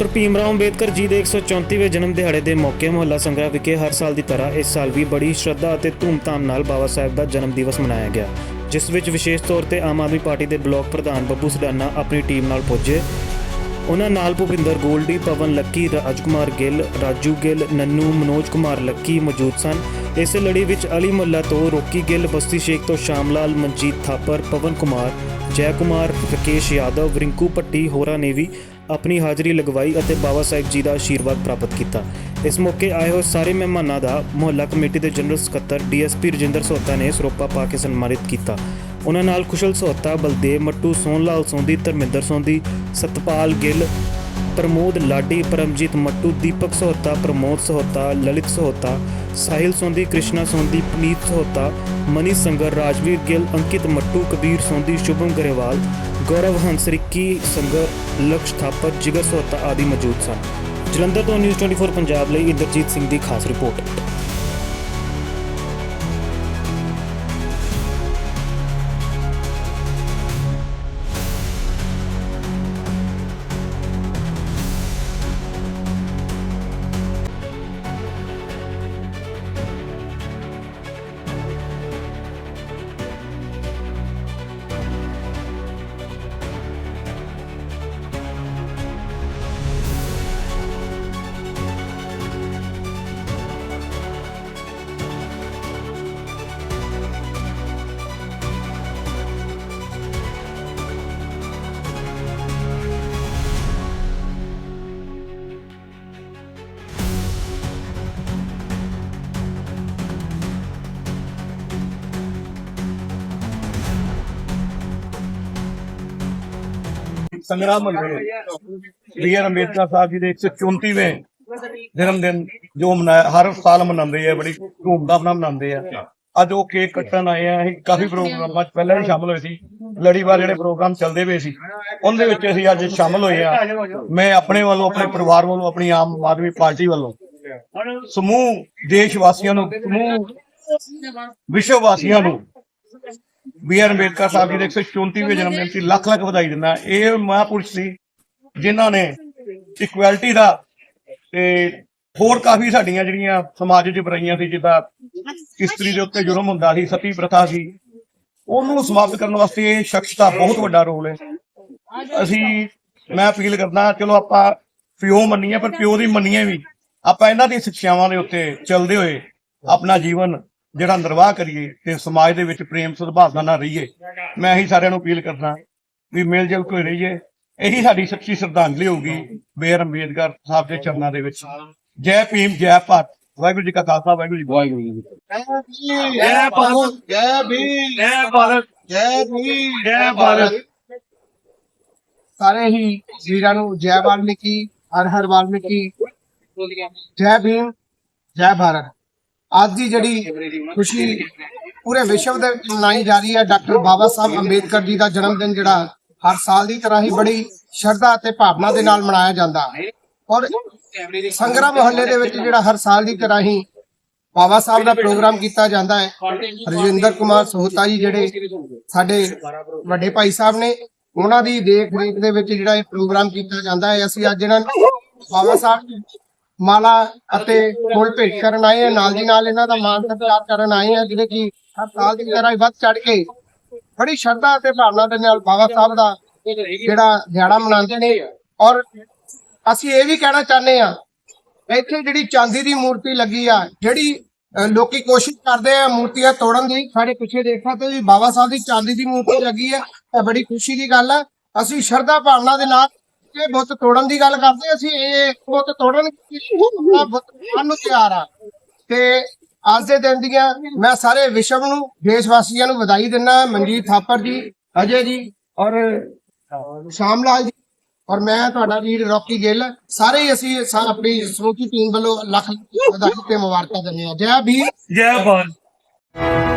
Doctor Bhim Rao Ambedkar ji ਦੇ 134ਵੇਂ ਜਨਮ ਦਿਹਾੜੇ ਦੇ ਮੌਕੇ ਮੁਹੱਲਾ ਸੰਗਰਾ ਵਿਖੇ ਹਰ ਸਾਲ ਦੀ ਤਰ੍ਹਾਂ ਇਸ ਸਾਲ ਵੀ ਬੜੀ ਸ਼ਰਧਾ ਅਤੇ ਧੂਮਧਾਮ ਨਾਲ ਬਾਬਾ ਸਾਹਿਬ ਦਾ ਜਨਮ ਦਿਵਸ ਮਨਾਇਆ ਗਿਆ, ਜਿਸ ਵਿੱਚ ਵਿਸ਼ੇਸ਼ ਤੌਰ ਤੇ ਆਮ ਆਦਮੀ ਪਾਰਟੀ ਦੇ ਬਲਾਕ ਪ੍ਰਧਾਨ ਬੱਬੂ ਸਡਾਨਾ ਆਪਣੀ ਟੀਮ ਨਾਲ ਪੁੱਜੇ। ਉਹਨਾਂ ਨਾਲ ਭੁਪਿੰਦਰ ਗੋਲਡੀ, ਪਵਨ ਲੱਕੀ, ਰਾਜਕੁਮਾਰ ਗਿੱਲ, ਰਾਜੂ ਗਿੱਲ, ਨੰਨੂ, ਮਨੋਜ ਕੁਮਾਰ ਲੱਕੀ ਮੌਜੂਦ ਸਨ। ਇਸੇ ਲੜੀ ਵਿੱਚ ਅਲੀ ਮੁੱਲਾ ਤੋਂ ਰੋਕੀ ਗਿੱਲ, ਬਸਤੀ ਸ਼ੇਖ ਤੋਂ ਸ਼ਾਮਲਾਲ, ਮਨਜੀਤ ਥਾਪਰ, ਪਵਨ ਕੁਮਾਰ ਜੈ ਕੁਮਾਰ ਰਕੇਸ਼ ਯਾਦਵ, ਰਿੰਕੂ ਭੱਟੀ ਹੋਰਾਂ ਨੇ ਵੀ ਆਪਣੀ ਹਾਜ਼ਰੀ ਲਗਵਾਈ ਅਤੇ ਬਾਬਾ ਸਾਹਿਬ ਜੀ ਦਾ ਆਸ਼ੀਰਵਾਦ ਪ੍ਰਾਪਤ ਕੀਤਾ। ਇਸ ਮੌਕੇ ਆਏ ਹੋਏ ਸਾਰੇ ਮਹਿਮਾਨਾਂ ਦਾ ਮੁਹੱਲਾ ਕਮੇਟੀ ਦੇ ਜਨਰਲ ਸਕੱਤਰ ਡੀਐਸਪੀ ਰਜਿੰਦਰ ਸੋਤਾ ਨੇ ਸਰੋਪਾ ਪਾ ਕੇ ਸਨਮਾਨਿਤ ਕੀਤਾ। ਉਹਨਾਂ ਨਾਲ ਕੁਸ਼ਲ ਸੋਤਾ ਬਲਦੇਵ ਮੱਟੂ ਸੋਨਲਾਲ ਸੋਂਦੀ ਧਰਮਿੰਦਰ ਸੋਂਦੀ ਸਤਪਾਲ ਗਿੱਲ ਪ੍ਰਮੋਦ ਲਾਡੀ, ਪਰਮਜੀਤ ਮੱਟੂ, ਦੀਪਕ ਸਹੋਤਾ, ਪ੍ਰਮੋਦ ਸਹੋਤਾ, ਲਲਿਤ ਸਹੋਤਾ, ਸਾਹਿਲ ਸੋਂਦੀ, ਕ੍ਰਿਸ਼ਨਾ ਸੋਂਦੀ, ਪਨੀਤ ਸਹੋਤਾ, ਮਨੀ ਸੰਗਰ, ਰਾਜਵੀਰ ਗਿੱਲ, ਅੰਕਿਤ ਮੱਟੂ, ਕਬੀਰ ਸੋਂਦੀ, ਸ਼ੁਭਮ ਗਰੇਵਾਲ, ਗੌਰਵ ਹੰਸ, ਰਿੱਕੀ ਸੰਗਰ, ਲਕਸ਼ ਥਾਪਰ, ਜਿਗਰ ਸਹੋਤਾ ਆਦਿ ਮੌਜੂਦ ਸਨ। ਜਲੰਧਰ ਤੋਂ ਨਿਊਜ਼ 24 ਪੰਜਾਬ ਲਈ ਇੰਦਰਜੀਤ ਸਿੰਘ ਦੀ ਖਾਸ ਰਿਪੋਰਟ। ਸੰਗਰਾਮ ਮੰਦਿਰ ਬੀ ਆਰ ਅੰਬੇਦਕਰ ਸਾਹਿਬ ਜੀ ਦੇ 134ਵੇਂ ਜਨਮ ਦਿਨ ਜੋ ਮਨਾਇਆ ਹਰ ਸਾਲ ਮਨਾਉਂਦੇ ਆ ਬੜੀ ਧੂਮਧਾਮ ਨਾਲ ਮਨਾਉਂਦੇ ਆ। ਅੱਜ ਉਹ ਕੇਕ ਕੱਟਣ ਆਏ ਆ ਅਸੀਂ ਕਾਫੀ ਪ੍ਰੋਗਰਾਮਾਂ 'ਚ ਪਹਿਲਾਂ ਹੀ ਸ਼ਾਮਲ ਹੋਏ ਸੀ। ਲੜੀਵਾਰ ਜਿਹੜੇ ਪ੍ਰੋਗਰਾਮ ਚੱਲਦੇ ਪਏ ਸੀ ਉਹਦੇ ਵਿੱਚ ਅਸੀਂ ਅੱਜ ਸ਼ਾਮਲ ਹੋਏ ਆ। ਮੈਂ ਆਪਣੇ ਵੱਲੋਂ ਆਪਣੇ ਪਰਿਵਾਰ ਵੱਲੋਂ ਆਪਣੀ ਆਮ ਆਦਮੀ ਪਾਰਟੀ ਵੱਲੋਂ ਸਮੂਹ ਦੇਸ਼ ਵਾਸੀਆਂ ਨੂੰ ਸਮੂਹ ਵਿਸ਼ਵ ਵਾਸੀਆਂ ਨੂੰ ਬੀ ਆਰ ਅੰਬੇਦਕਰ ਸਾਹਿਬ ਜੀ ਦੇ 134ਵੇਂ ਜਨਮ ਦਿਨ ਦੀ ਲੱਖ ਲੱਖ ਵਧਾਈ ਦਿੰਦਾ। ਇਹ ਮਹਾਂਪੁਰਸ਼ ਸੀ, ਜਿਨ੍ਹਾਂ ਨੇ ਇਕੁਐਲਿਟੀ ਦਾ ਤੇ ਹੋਰ ਕਾਫੀ ਸਾਡੀਆਂ ਜਿਹੜੀਆਂ ਸਮਾਜ ਵਿੱਚ ਬੁਰਾਈਆਂ ਸੀ, ਜਿੱਦਾਂ ਇਸਤਰੀ ਦੇ ਉੱਤੇ ਜ਼ੁਲਮ ਹੁੰਦਾ ਸੀ, ਸਤੀ ਪ੍ਰਥਾ ਸੀ, ਉਹਨੂੰ ਸਮਾਪਤ ਕਰਨ ਵਾਸਤੇ ਇਹ ਸ਼ਖਸ ਦਾ ਬਹੁਤ ਵੱਡਾ ਰੋਲ ਹੈ। ਅਸੀਂ, ਮੈਂ ਅਪੀਲ ਕਰਦਾ, ਚਲੋ ਆਪਾਂ ਪਿਓ ਮੰਨੀਏ, ਪਰ ਪਿਓ ਦੀ ਮੰਨੀਏ ਵੀ। ਆਪਾਂ ਇਹਨਾਂ ਦੀ ਸਿੱਖਿਆਵਾਂ ਦੇ ਉੱਤੇ ਚੱਲਦੇ ਹੋਏ ਆਪਣਾ ਜੀਵਨ ਜਿਹੜਾ ਨਿਰਵਾਹ ਕਰੀਏ ਤੇ ਸਮਾਜ ਦੇ ਵਿੱਚ ਪ੍ਰੇਮ ਸਦਭਾਵਨਾ ਨਾਲ ਰਹੀਏ ਮੈਂ ਇਹੀ ਸਾਰਿਆਂ ਨੂੰ ਅਪੀਲ ਕਰਦਾ ਵੀ ਮਿਲ ਜੁਲ ਕੇ ਰਹੀਏ। ਇਹੀ ਸਾਡੀ ਸੱਚੀ ਸ਼ਰਧਾਂਜਲੀ ਹੋਊਗੀ ਬੇਰ ਅੰਬੇਦਕਰ ਸਾਹਿਬ ਦੇ ਚਰਨਾਂ ਦੇ ਵਿੱਚ। ਜੈ ਭੀਮ ਜੈ ਭਾਰਤ। ਵਾਹਿਗੁਰੂ ਜੀ ਕਾ ਖਾਲਸਾ ਵਾਹਿਗੁਰੂ ਜੀ ਕੀ ਫਤਿਹ। ਵਾਹਿਗੁਰੂ ਜੀ ਜੈ ਭਾਰਤ। ਜੈ ਭੀਮ। ਜੈ ਭਾਰਤ। ਜੈ ਭੀਮ ਜੈ ਭਾਰਤ। ਸਾਰੇ ਹੀ ਵੀਰਾਂ ਨੂੰ ਜੈ ਵਾਲਮੀਕੀ ਹਰ ਹਰ ਵਾਲਮੀਕੀ। ਜੈ ਭੀਮ ਜੈ ਭਾਰਤ। ਅੱਜ ਦੀ ਜਿਹੜੀ ਖੁਸ਼ੀ ਪੂਰੇ ਵਿਸ਼ਵ ਦੇ ਮਨਾਈ ਜਾ ਰਹੀ ਹੈ। ਡਾਕਟਰ ਬਾਬਾ ਸਾਹਿਬ ਅੰਬੇਦਕਰ ਜੀ ਦਾ ਜਨਮ ਦਿਨ ਜਿਹੜਾ ਹਰ ਸਾਲ ਦੀ ਤਰ੍ਹਾਂ ਹੀ ਬੜੀ ਸ਼ਰਧਾ ਅਤੇ ਭਾਵਨਾ ਦੇ ਨਾਲ ਮਨਾਇਆ ਜਾਂਦਾ। ਔਰ ਸੰਗਰਾ ਮੁਹੱਲੇ ਦੇ ਵਿੱਚ ਜਿਹੜਾ ਹਰ ਸਾਲ ਦੀ ਤਰ੍ਹਾਂ ਹੀ ਬਾਬਾ ਸਾਹਿਬ ਦਾ ਪ੍ਰੋਗਰਾਮ ਕੀਤਾ ਜਾਂਦਾ ਹੈ। ਰਜਿੰਦਰ ਕੁਮਾਰ ਸੋਹਤਾ ਜੀ ਜਿਹੜੇ ਸਾਡੇ ਵੱਡੇ ਭਾਈ ਸਾਹਿਬ ਨੇ, ਉਹਨਾਂ ਦੀ ਦੇਖ ਰੇਖ ਦੇ ਵਿੱਚ ਜਿਹੜਾ ਇਹ ਪ੍ਰੋਗਰਾਮ ਕੀਤਾ ਜਾਂਦਾ ਹੈ। ਅਸੀਂ ਅੱਜ ਇਹਨਾਂ ਨੂੰ ਬਾਬਾ ਸਾਹਿਬ ਮਾਲਾ ਅਤੇ ਫੁੱਲ ਭੇਟ ਕਰਨ ਆਏ ਹਾਂ ਨਾਲ ਦੀ ਨਾਲ ਇਹਨਾਂ ਦਾ ਮਾਨ ਸਤਿਕਾਰ ਕਰਨ ਆਏ ਹਾਂ ਜਿਹੜੇ ਕਿ ਹਰ ਸਾਲ ਦੀ ਤਰ੍ਹਾਂ ਹੀ ਵੱਧ ਚੜ ਕੇ ਬੜੀ ਸ਼ਰਧਾ ਅਤੇ ਭਾਵਨਾ ਦੇ ਨਾਲ ਬਾਬਾ ਸਾਹਿਬ ਦਾ ਜਿਹੜਾ ਦਿਹਾੜਾ ਮਨਾਉਂਦੇ ਨੇ। ਔਰ ਅਸੀਂ ਇਹ ਵੀ ਕਹਿਣਾ ਚਾਹੁੰਦੇ ਆ ਇੱਥੇ ਜਿਹੜੀ ਚਾਂਦੀ ਦੀ ਮੂਰਤੀ ਲੱਗੀ ਆ ਜਿਹੜੀ ਲੋਕੀ ਕੋਸ਼ਿਸ਼ ਕਰਦੇ ਆ ਮੂਰਤੀਆਂ ਤੋੜਨ ਦੀ ਸਾਡੇ ਪਿੱਛੇ ਦੇਖਾ ਤੇ ਵੀ ਬਾਬਾ ਸਾਹਿਬ ਦੀ ਚਾਂਦੀ ਦੀ ਮੂਰਤੀ ਲੱਗੀ ਆ ਇਹ ਬੜੀ ਖੁਸ਼ੀ ਦੀ ਗੱਲ ਆ। ਅਸੀਂ ਸ਼ਰਧਾ ਭਾਵਨਾ ਦੇ ਨਾਲ ਇਹ ਬੁੱਤ ਤੋੜਨ ਦੀ ਗੱਲ ਕਰਦੇ ਅਸੀਂ ਇਹ ਬੁੱਤ ਤੋੜਨ ਦਾ ਬੁੱਤ ਬਣਾਉਣ ਨੂੰ ਤਿਆਰ ਆ। ਤੇ ਅੱਜ ਦੇ ਦਿਨ ਦੀਆਂ ਮੈਂ ਸਾਰੇ ਵਿਸ਼ਵ ਨੂੰ ਦੇਸ਼ ਵਾਸੀਆਂ ਨੂੰ ਵਧਾਈ ਦਿੰਦਾ ਮਨਜੀਤ ਥਾਪਰ ਜੀ ਅਜੇ ਜੀ ਔਰ ਸ਼ਾਮ ਲਾਲ ਜੀ ਔਰ ਮੈਂ ਤੁਹਾਡਾ ਵੀਰ ਰੌਕੀ ਗਿੱਲ। ਸਾਰੇ ਹੀ ਅਸੀਂ ਆਪਣੀ ਸਮੂਹੀ ਟੀਮ ਵੱਲੋਂ ਲੱਖ ਲੱਖ ਵਧਾਈ ਤੇ ਮੁਬਾਰਕਾਂ ਦਿੰਦੇ ਹਾਂ। ਜੈ ਭੀਮ। ਜੈ ਭਾਰਤ।